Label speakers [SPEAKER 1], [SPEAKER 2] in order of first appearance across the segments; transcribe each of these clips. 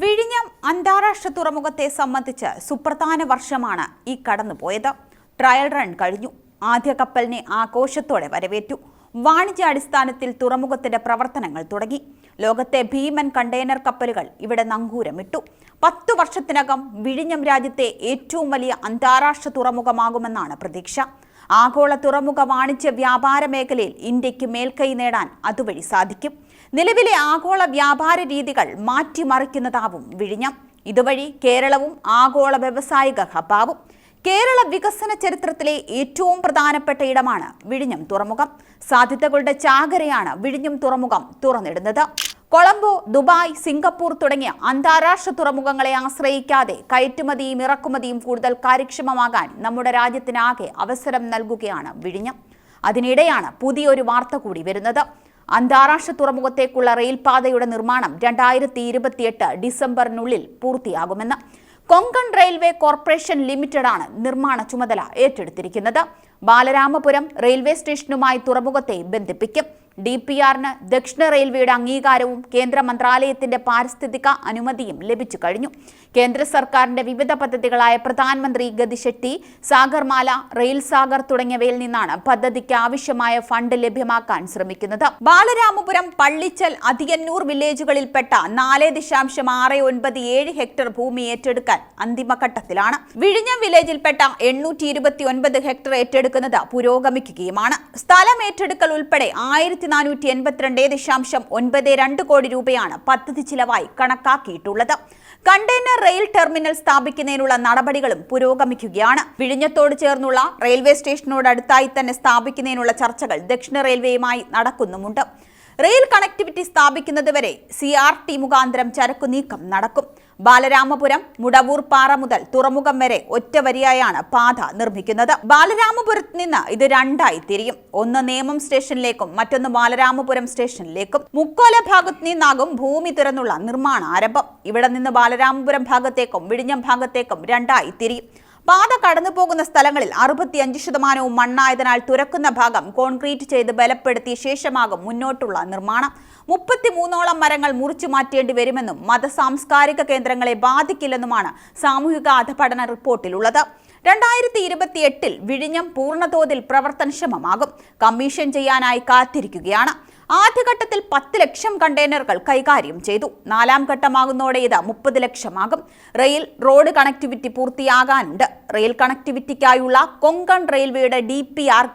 [SPEAKER 1] വിഴിഞ്ഞം അന്താരാഷ്ട്ര തുറമുഖത്തെ സംബന്ധിച്ച് സുപ്രധാന വർഷമാണ് ഈ കടന്നുപോയത്. ട്രയൽ റൺ കഴിഞ്ഞു. ആദ്യ കപ്പലിനെ ആഘോഷത്തോടെ വരവേറ്റു. വാണിജ്യാടിസ്ഥാനത്തിൽ തുറമുഖത്തിന്റെ പ്രവർത്തനങ്ങൾ തുടങ്ങി. ലോകത്തെ ഭീമൻ കണ്ടെയ്നർ കപ്പലുകൾ ഇവിടെ നങ്കൂരമിട്ടു. പത്തു വർഷത്തിനകം വിഴിഞ്ഞം രാജ്യത്തെ ഏറ്റവും വലിയ അന്താരാഷ്ട്ര തുറമുഖമാകുമെന്നാണ് പ്രതീക്ഷ. ആഗോള തുറമുഖ വാണിജ്യ വ്യാപാര മേഖലയിൽ ഇന്ത്യയ്ക്ക് മേൽക്കൈ നേടാൻ അതുവഴി സാധിക്കും. നിലവിലെ ആഗോള വ്യാപാര രീതികൾ മാറ്റിമറിക്കുന്നതാവും വിഴിഞ്ഞം. ഇതുവഴി കേരളവും ആഗോള വ്യവസായിക ഹബാവും കേരള വികസന ചരിത്രത്തിലെ ഏറ്റവും പ്രധാനപ്പെട്ട ഇടമാണ് വിഴിഞ്ഞം തുറമുഖം. സാധ്യതകളുടെ ചാകരയാണ് വിഴിഞ്ഞം തുറമുഖം തുറന്നിടുന്നത്. കൊളംബോ ദുബായ് സിംഗപ്പൂർ തുടങ്ങിയ അന്താരാഷ്ട്ര തുറമുഖങ്ങളെ ആശ്രയിക്കാതെ കയറ്റുമതിയും ഇറക്കുമതിയും കൂടുതൽ കാര്യക്ഷമമാകാൻ നമ്മുടെ രാജ്യത്തിനാകെ അവസരം നൽകുകയാണ് വിഴിഞ്ഞം. അതിനിടെയാണ് പുതിയൊരു വാർത്ത കൂടി വരുന്നത്. അന്താരാഷ്ട്ര തുറമുഖത്തേക്കുള്ള റെയിൽപാതയുടെ നിർമ്മാണം രണ്ടായിരത്തി ഇരുപത്തിയെട്ട് ഡിസംബറിനുള്ളിൽ പൂർത്തിയാകുമെന്ന്. കൊങ്കൺ റെയിൽവേ കോർപ്പറേഷൻ ലിമിറ്റഡാണ് നിർമ്മാണ ചുമതല ഏറ്റെടുത്തിരിക്കുന്നത്. ബാലരാമപുരം റെയിൽവേ സ്റ്റേഷനുമായി തുറമുഖത്തെ ബന്ധിപ്പിക്കും. ഡി പി ആറിന് ദക്ഷിണ റെയിൽവേയുടെ അംഗീകാരവും കേന്ദ്ര മന്ത്രാലയത്തിന്റെ പാരിസ്ഥിതിക അനുമതിയും ലഭിച്ചു കഴിഞ്ഞു. കേന്ദ്ര സർക്കാരിന്റെ വിവിധ പദ്ധതികളായ പ്രധാനമന്ത്രി ഗതിശെട്ടി സാഗർമാല റെയിൽ സാഗർ തുടങ്ങിയവയിൽ നിന്നാണ് പദ്ധതിക്ക് ആവശ്യമായ ഫണ്ട് ലഭ്യമാക്കാൻ ശ്രമിക്കുന്നത്. ബാലരാമപുരം പള്ളിച്ചൽ അതിയന്നൂർ വില്ലേജുകളിൽപ്പെട്ട നാല് ദശാംശം ആറ് ഒൻപത് ഏഴ് ഹെക്ടർ ഭൂമി ഏറ്റെടുക്കാൻ അന്തിമഘട്ടത്തിലാണ്. വിഴിഞ്ഞം വില്ലേജിൽപ്പെട്ട എണ്ണൂറ്റി ഇരുപത്തി ഒൻപത് ഹെക്ടർ ഏറ്റെടുക്കുന്നത് പുരോഗമിക്കുകയുമാണ്. സ്ഥലം ഏറ്റെടുക്കൽ ഉൾപ്പെടെ ആയിരത്തി നാനൂറ്റി എൺപത്തിരണ്ട് ദശാംശം ഒൻപത് രണ്ട് കോടി രൂപയാണ് പദ്ധതി ചിലവായി കണക്കാക്കിയിട്ടുള്ളത്. കണ്ടെയ്നർ റെയിൽ ടെർമിനൽ സ്ഥാപിക്കുന്നതിനുള്ള നടപടികളും പുരോഗമിക്കുകയാണ്. വിഴിഞ്ഞത്തോട് ചേർന്നുള്ള റെയിൽവേ സ്റ്റേഷനോടടുത്തായി തന്നെ സ്ഥാപിക്കുന്നതിനുള്ള ചർച്ചകൾ ദക്ഷിണ റെയിൽവേയുമായി നടക്കുന്നുമുണ്ട്. റെയിൽ കണക്ടിവിറ്റി സ്ഥാപിക്കുന്നത് വരെ സി ആർ ടി മുഖാന്തരം ചരക്കു നീക്കം നടക്കും. ബാലരാമപുരം മുടവൂർ പാറ മുതൽ തുറമുഖം വരെ ഒറ്റ വരിയായാണ് പാത നിർമ്മിക്കുന്നത്. ബാലരാമപുരത്ത് നിന്ന് ഇത് രണ്ടായി തിരിയും. ഒന്ന് നേമം സ്റ്റേഷനിലേക്കും മറ്റൊന്ന് ബാലരാമപുരം സ്റ്റേഷനിലേക്കും. മുക്കോല ഭാഗത്ത് നിന്നാകും ഭൂമി തുറന്നുള്ള നിർമ്മാണ ആരംഭം. ഇവിടെ നിന്ന് ബാലരാമപുരം ഭാഗത്തേക്കും വിഴിഞ്ഞം ഭാഗത്തേക്കും രണ്ടായി തിരിയും. പാത കടന്നു പോകുന്ന സ്ഥലങ്ങളിൽ അറുപത്തിയഞ്ച് ശതമാനവും മണ്ണായതിനാൽ തുരക്കുന്ന ഭാഗം കോൺക്രീറ്റ് ചെയ്ത് ബലപ്പെടുത്തിയ ശേഷമാകും മുന്നോട്ടുള്ള നിർമ്മാണം. മുപ്പത്തിമൂന്നോളം മരങ്ങൾ മുറിച്ചു മാറ്റേണ്ടി വരുമെന്നും മത സാംസ്കാരിക കേന്ദ്രങ്ങളെ ബാധിക്കില്ലെന്നുമാണ് സാമൂഹിക അധപഠന റിപ്പോർട്ടിലുള്ളത്. രണ്ടായിരത്തി ഇരുപത്തി എട്ടിൽ വിഴിഞ്ഞം പൂർണതോതിൽ പ്രവർത്തനക്ഷമമാകും. കമ്മീഷൻ ചെയ്യാനായി കാത്തിരിക്കുകയാണ്. ആദ്യഘട്ടത്തിൽ പത്ത് ലക്ഷം കണ്ടെയ്നറുകൾ കൈകാര്യം ചെയ്തു. നാലാം ഘട്ടമാകുന്നതോടെ ഇത് മുപ്പത് ലക്ഷമാകും. റെയിൽ റോഡ് കണക്ടിവിറ്റി പൂർത്തിയാകാനുണ്ട്. റെയിൽ കണക്ടിവിറ്റിക്കായുള്ള കൊങ്കൺ റെയിൽവേയുടെ ഡി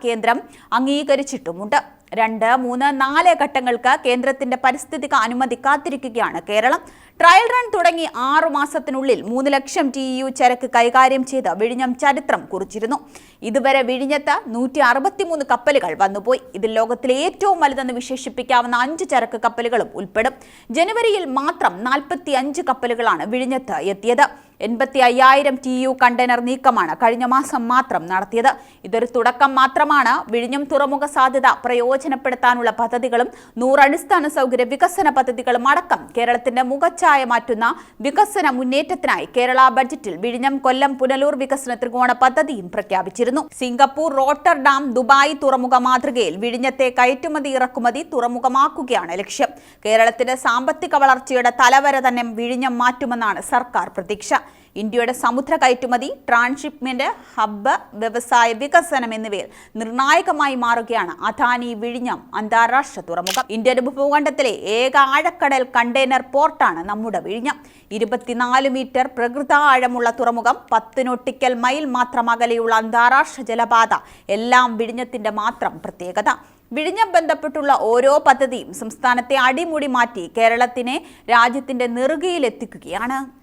[SPEAKER 1] കേന്ദ്രം അംഗീകരിച്ചിട്ടുമുണ്ട്. രണ്ട് മൂന്ന് നാല് ഘട്ടങ്ങൾക്ക് കേന്ദ്രത്തിന്റെ പരിസ്ഥിതിക അനുമതി കാത്തിരിക്കുകയാണ് കേരളം. ട്രയൽ റൺ തുടങ്ങി ആറു മാസത്തിനുള്ളിൽ മൂന്ന് ലക്ഷം ടി യു ചരക്ക് കൈകാര്യം ചെയ്ത് വിഴിഞ്ഞം ചരിത്രം കുറിച്ചിരുന്നു. ഇതുവരെ വിഴിഞ്ഞത്ത് നൂറ്റി അറുപത്തിമൂന്ന് കപ്പലുകൾ വന്നുപോയി. ഇതിൽ ലോകത്തിലെ ഏറ്റവും വലുതെന്ന് വിശേഷിപ്പിക്കാവുന്ന അഞ്ച് ചരക്ക് കപ്പലുകളും ഉൾപ്പെടും. ജനുവരിയിൽ മാത്രം നാൽപ്പത്തി അഞ്ച് കപ്പലുകളാണ് വിഴിഞ്ഞത്ത് എത്തിയത്. എൺപത്തി അയ്യായിരം ടി യു കണ്ടെയ്നർ നീക്കമാണ് കഴിഞ്ഞ മാസം മാത്രം നടത്തിയത്. ഇതൊരു തുടക്കം മാത്രമാണ്. വിഴിഞ്ഞം തുറമുഖ സാധ്യത പ്രയോജനപ്പെടുത്താനുള്ള പദ്ധതികളും നൂറടിസ്ഥാന സൗകര്യ വികസന പദ്ധതികളും അടക്കം കേരളത്തിന്റെ മുഖച്ഛായ മാറ്റുന്ന വികസന മുന്നേറ്റത്തിനായി കേരള ബജറ്റിൽ വിഴിഞ്ഞം കൊല്ലം പുനലൂർ വികസന ത്രികോണ പദ്ധതിയും പ്രഖ്യാപിച്ചിരുന്നു. സിംഗപ്പൂർ റോട്ടർഡാം ദുബായ് തുറമുഖ മാതൃകയിൽ വിഴിഞ്ഞത്തെ കയറ്റുമതി ഇറക്കുമതി തുറമുഖമാക്കുകയാണ് ലക്ഷ്യം. കേരളത്തിന്റെ സാമ്പത്തിക വളർച്ചയുടെ തലവര തന്നെ വിഴിഞ്ഞം മാറ്റുമെന്നാണ് സർക്കാർ പ്രതീക്ഷ. ഇന്ത്യയുടെ സമുദ്ര കയറ്റുമതി ട്രാൻസ്ഷിപ്മെന്റ് ഹബ്ബ് വ്യവസായ വികസനം എന്നിവയിൽ നിർണായകമായി മാറുകയാണ് അദാനി വിഴിഞ്ഞം അന്താരാഷ്ട്ര തുറമുഖം. ഇന്ത്യൻ ഉപഭൂഖണ്ഡത്തിലെ ഏക ആഴക്കടൽ കണ്ടെയ്നർ പോർട്ടാണ് നമ്മുടെ വിഴിഞ്ഞം. ഇരുപത്തിനാല് മീറ്റർ പ്രകൃത ആഴമുള്ള തുറമുഖം പത്ത് നോട്ടിക്കൽ മൈൽ മാത്രം അകലെയുള്ള അന്താരാഷ്ട്ര ജലപാത എല്ലാം വിഴിഞ്ഞത്തിന്റെ മാത്രം പ്രത്യേകത. വിഴിഞ്ഞം ബന്ധപ്പെട്ടുള്ള ഓരോ പദ്ധതിയും സംസ്ഥാനത്തെ അടിമുടി മാറ്റി കേരളത്തിനെ രാജ്യത്തിന്റെ നെറുകയിലെത്തിക്കുകയാണ്.